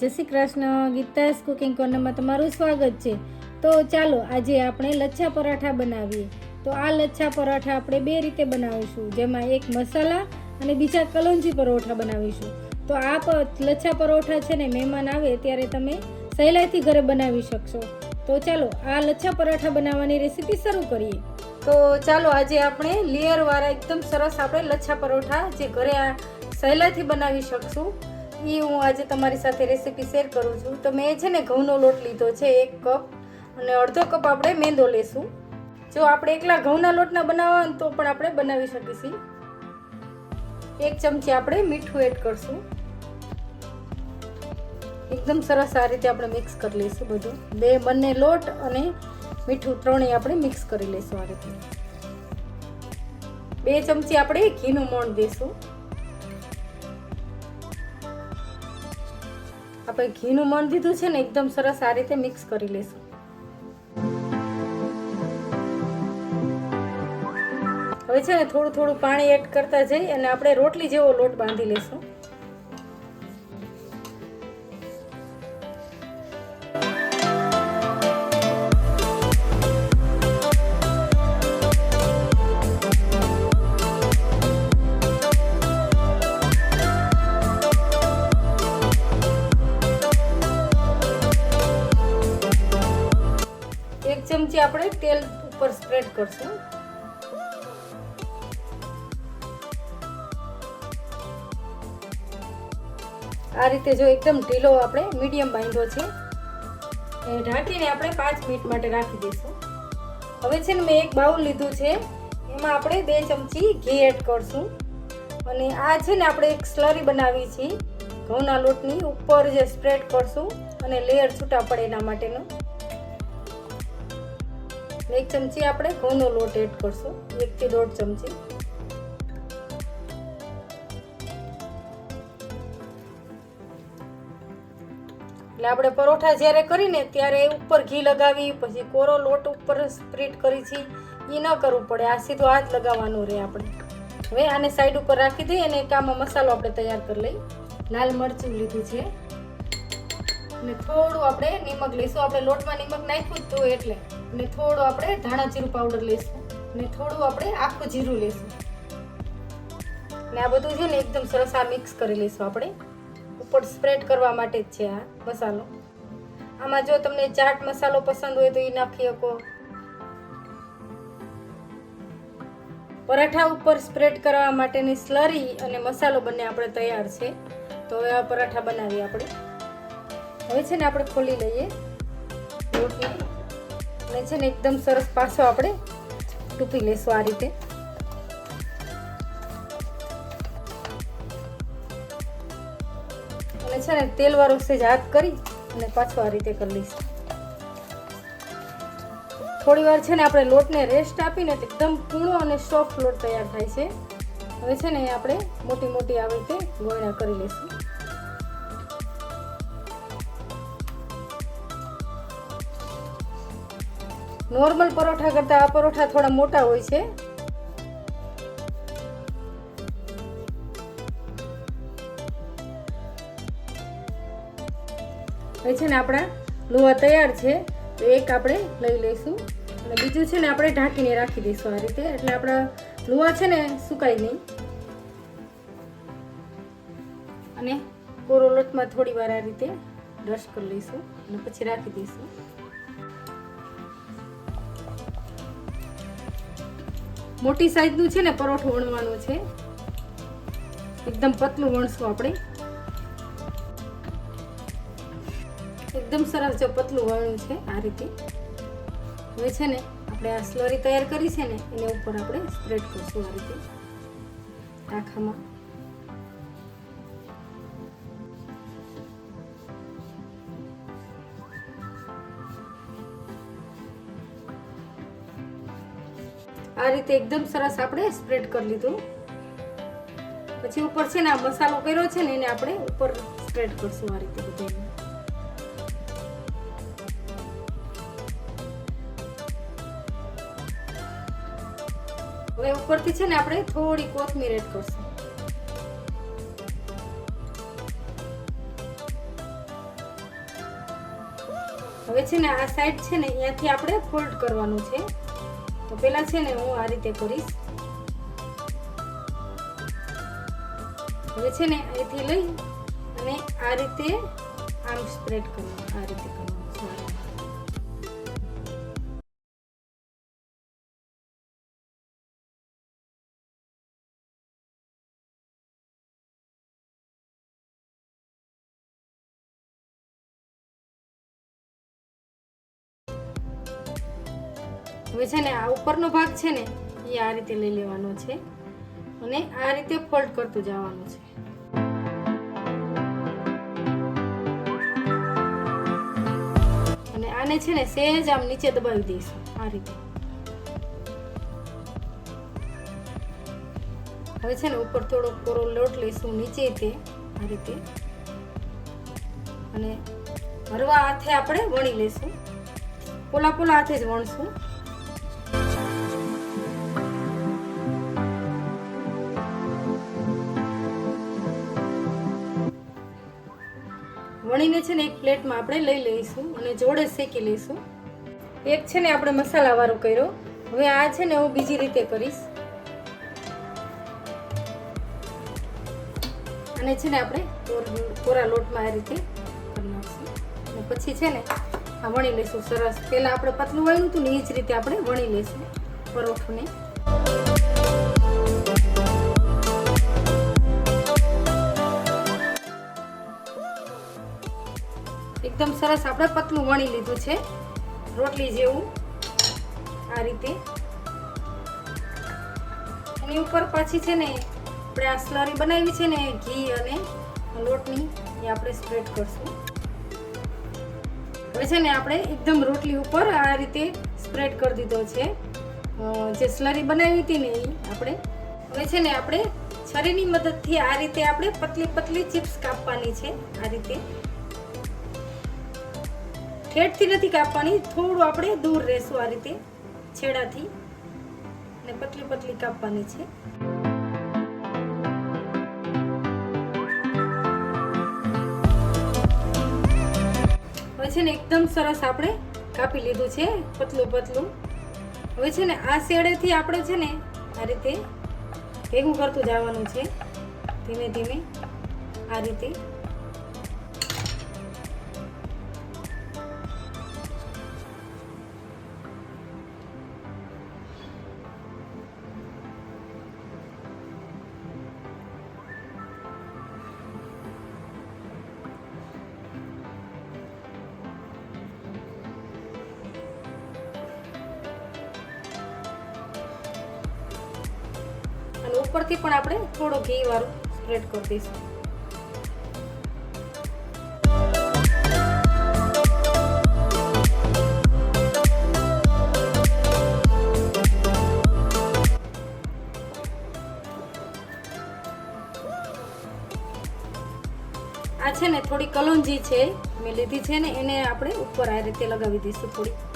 જય શ્રી કૃષ્ણ, ગીતાસ કુકિંગ કોર્નરમાં તમારું સ્વાગત છે. તો ચાલો, આજે આપણે લચ્છા પરાઠા બનાવીએ. તો આ લચ્છા પરાઠા આપણે બે રીતે બનાવીશું. જેમાં એક મસાલા અને બીજા કલોંજી પરોઠા બનાવીશું. તો આ લચ્છા પરોઠા છે ને, મહેમાન આવે ત્યારે તમે સહેલાઈથી ઘરે બનાવી શકશો. તો ચાલો, આ લચ્છા પરાઠા બનાવવાની રેસીપી શરૂ કરીએ. તો ચાલો, આજે આપણે લેયરવાળા એકદમ સરસ આપણે લચ્છા પરોઠા જે ઘરે સહેલાઈથી બનાવી શકશું. એ હું આજે તમારી સાથે રેસીપી શેર કરું છું. તો મેં છે ને ઘઉંનો લોટ લીધો છે, એક કપ. અને અડધો કપ આપણે મેંદો લેશું. જો આપણે એકલા ઘઉંના લોટના બનાવવા તો પણ આપણે બનાવી શકીશું. એક ચમચી આપણે મીઠું એડ કરશું. એકદમ સરસ આ રીતે આપણે મિક્સ કરી લઈશું બધું. બે બંને લોટ અને મીઠું ત્રણેય આપણે મિક્સ કરી લઈશું આ રીતે. બે ચમચી આપણે ઘીનું મોણ દઈશું આપણે ઘીનું મણ દીધું છે ને, એકદમ સરસ આ રીતે મિક્સ કરી લેશું. હવે છે ને થોડું થોડું પાણી એડ કરતા જઈ અને આપણે રોટલી જેવો લોટ બાંધી લેશું. ઉપર સ્પ્રેડ કરશું. આ રીતે જો એકદમ ઢીલો આપણે મીડિયમ બાંધ્યો છે. એ ઢાંકીને આપણે પાંચ મિનિટ માટે રાખી દઈશું. હવે છે ને મેં એક બાઉલ લીધું છે. એમાં આપણે બે ચમચી ઘી એડ કરશું. અને આ છે ને આપણે એક સ્લરી બનાવી છીએ ઘઉંના લોટની ઉપર જે સ્પ્રેડ કરશું અને લેયર છૂટા પડે એના માટેનું. એક ચમચી આપણે ઘઉંનો લોટ એડ કરશું. એકથી દોઢ ચમચી. એટલે આપણે પરોઠા જ્યારે કરીને ત્યારે ઉપર ઘી લગાવી, પછી કોરો લોટ ઉપર સ્પ્રેડ કરી છે. એ ન કરવું પડે, આ સીધો હાથ લગાવવાનું રહે આપણે. હવે આને સાઈડ ઉપર રાખી દઈએ અને એક આમાં મસાલો આપણે તૈયાર કરી લઈએ. લાલ મરચું લીધું છે. અને થોડું આપણે નિમક લઈશું. આપણે લોટમાં નિમક નાખ્યું જ તો એટલે. અને થોડું આપણે ધાણા જીરું પાવડર લઈશું. અને થોડું આપણે આખું જીરું લઈશું. અને આ બધું છે ને એકદમ સરસ આ મિક્સ કરી લઈશું આપણે. ઉપર સ્પ્રેડ કરવા માટે જ છે આ મસાલો. આમાં જો તમને ચાટ મસાલો પસંદ હોય તો એ નાખી શકો. પરાઠા ઉપર સ્પ્રેડ કરવા માટેની સ્લરી અને મસાલો બંને આપણે તૈયાર છે. તો હવે આ પરાઠા બનાવીએ આપણે. હવે છે ને આપણે ખોલી લઈએ. રોટલી. અને છે ને એકદમ સરસ પાછો આપણે ટૂપી લેશું આ રીતે. અને છે ને તેલવાળો સેજ હાથ કરી અને પાછો આ રીતે કરી લઈશું. થોડી વાર છે ને આપણે લોટને રેસ્ટ આપીને એકદમ કૂણો અને સોફ્ટ લોટ તૈયાર થાય છે. હવે છે ને આપણે મોટી મોટી આવી રીતે ગોળા કરી લઈશું. નોર્મલ પરોઠા કરતાં આ પરોઠા થોડા મોટા હોય છે. હવે છે ને આપણા લુવા તૈયાર છે, તો એક આપણે લઈ લઈશું. અને બીજું છે ને આપણે ઢાંકીને રાખી દઈશું આ રીતે. એટલે આપણા લુવા છે ને સુકાય નહીં અને કોરો લોટમાં થોડી વાર આ રીતે બ્રશ કરી લઈશું અને પછી રાખી દઈશું. મોટી સાઈઝનું છે ને પરોઠું વણવાનું છે. એકદમ પતલું વણશું આપણે. એકદમ સરસ જો પતલું વણ્યું છે આ રીતે. હવે છે ને આપણે આ સ્લોરી તૈયાર કરી છે ને એને ઉપર આપણે સ્પ્રેડ કરશું આ રીતે. આખામાં. આ રીતે એકદમ સરસ આપણે સ્પ્રેડ કરી લીધું. પછી ઉપર છે ને આ મસાલો કર્યો છે ને એને આપણે ઉપર સ્પ્રેડ કરશું આ રીતે બધું. હવે ઉપરથી છે ને આપણે થોડી કોથમીર એડ કરશું. હવે છે ને આ સાઈડ છે ને અહીંયાથી આપણે ફોલ્ડ કરવાનું છે. તો પહેલાં છે ને હું આ રીતે કરીશ. હવે છે ને અહીંથી લઈ અને આ રીતે આમ સ્પ્રેડ કરવાનું, આ રીતે કરવાનું. હવે છે ને આ ઉપરનો ભાગ છે ને એ આ રીતે લઈ લેવાનો છે અને આ રીતે ફોલ્ડ કરતું જવાનું છે. અને આને છે ને સહેજ આમ નીચે દબાવી દઈશું આ રીતે. હવે છે ને ઉપર થોડો કોરો લોટ લઈશું નીચે તે આ રીતે. અને હરવા હાથે આપણે વણી લઈશું. પોલા પોલા હાથે જ વણશું. વણીને છે ને એક પ્લેટમાં આપણે લઈ લઈશું અને જોડે શેકી લઈશું. એક છે ને આપણે મસાલાવાળો કર્યો. હવે આ છે ને હું બીજી રીતે કરીશ. અને છે ને આપણે કોરા લોટમાં આ રીતે અને પછી છે ને આ વણી લઈશું સરસ. પહેલાં આપણે પતલું વણ્યું હતું ને એ જ રીતે આપણે વણી લઈશું પરોઠુંને. એકદમ સરસ આપણે પતલું વણી લીધું છે. રોટલી જેવું આ રીતે. એની ઉપર પાછી છે ને આપણે આ સ્લરી બનાવી છે ને ઘી અને લોટની, એ આપણે સ્પ્રેડ કરશું. હવે છે ને આપણે એકદમ રોટલી ઉપર આ રીતે સ્પ્રેડ કરી દીધો છે. જે સ્લરી બનાવી હતી ને એ આપણે. હવે છે ને આપણે છરીની મદદથી આ રીતે આપણે પતલી પતલી ચિપ્સ કાપવાની છે, આ રીતે. ઠેઠથી નથી કાપવાની, થોડું આપણે દૂર રહેશું આ રીતે, છેડાથી. ને પતલી પતલી કાપવાની છે. હવે છે ને એકદમ સરસ આપણે કાપી લીધું છે, પતલું પતલું. હવે છે ને આ શેડેથી આપણે છે ને આ રીતે ભેગું કરતું જવાનું છે, ધીમે ધીમે આ રીતે. અને ઉપરથી પણ આપણે થોડો ઘી વાળું સ્પ્રેડ કરી દઈશું. આ છે ને થોડી કલોંજી છે, મેં લીધી છે ને, એને આપણે ઉપર આ રીતે લગાવી દઈશું થોડી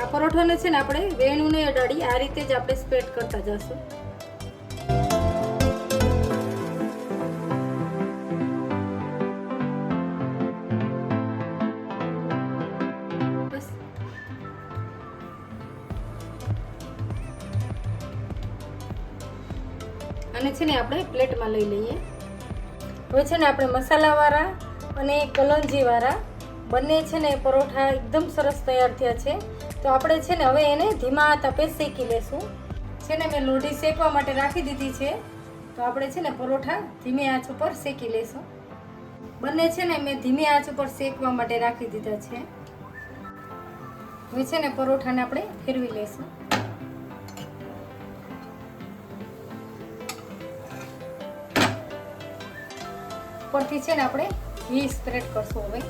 આ પરોઠાને છે ને આપણે વેણુને અડાડી આ રીતે જ આપણે સ્પ્રેડ કરતા જશું. અને છે ને આપણે પ્લેટમાં લઈ લઈએ. હવે છે ને આપણે મસાલાવાળા અને કલંજીવાળા બંને છે ને પરોઠા એકદમ સરસ તૈયાર થયા છે. તો આપણે છે ને હવે એને ધીમા તપે શેકી લેશું. છે ને મેં લોઢી શેકવા માટે રાખી દીધી છે. તો આપણે છે ને પરોઠા ધીમી આંચ ઉપર શેકી લેશું. બંને છે ને મેં ધીમી આંચ ઉપર શેકવા માટે રાખી દીધા છે. હવે છે ને પરોઠાને આપણે ફેરવી લેશું. ઉપરથી છે ને આપણે ઘી સ્પ્રેડ કરશું હવે.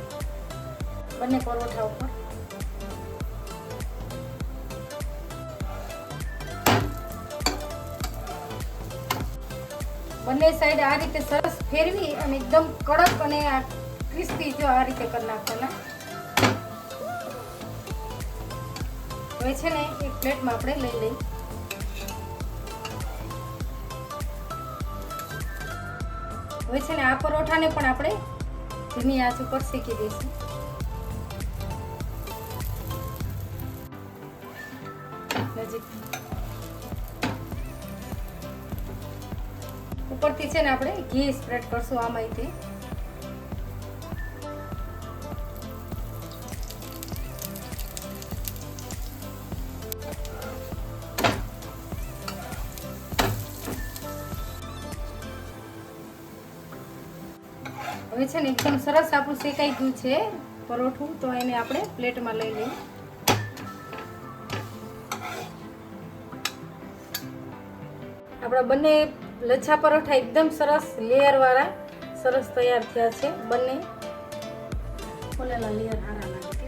બંને પરોઠા ઉપર. બંને સાઈડ આ રીતે સરસ ફેરવી અને એકદમ કડક અને આ ક્રિસ્પી જો આ રીતે કરી નાખવાના. હવે છે ને એક પ્લેટમાં આપણે લઈ લઈ હવે છે ને આ પરોઠાને પણ આપણે ધીમી આંચ ઉપર શેકી દઈશું. નજીક. ઉપરથી છે ને આપણે ઘી સ્પ્રેડ કરશું આમાંથી હવે છે ને એકદમ સરસ આપણું શેકાઈ ગયું છે પરોઠું, તો એને આપણે પ્લેટમાં લઈ લઈએ. આપણા બંને લચ્છા પરોઠા એકદમ સરસ લેયર વાળા સરસ તૈયાર થયા છે બંને. ફૂલેલા લેયર સારા લાગે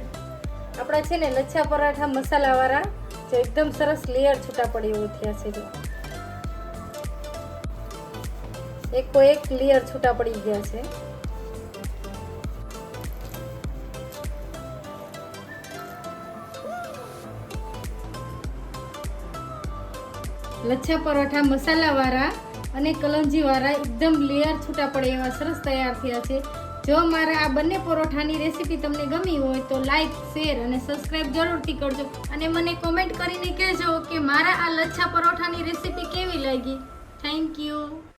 આપણા છે ને લચ્છા પરાઠા મસાલાવાળા, જે એકદમ સરસ લેયર છૂટા પડે એવું થયા છે જો. એકો એક લેયર છૂટા પડી ગયા છે. લચ્છા પરોઠા મસાલાવાળા અને કલંજીવાળા એકદમ લેયર છૂટા પડે એવા સરસ તૈયાર થયા છે. જો મારા આ બંને પરોઠાની રેસીપી તમને ગમી હોય તો લાઇક શેર અને સબસ્ક્રાઈબ જરૂરથી કરજો. અને મને કોમેન્ટ કરીને કહેજો કે મારા આ લચ્છા પરોઠાની રેસીપી કેવી લાગી. Thank you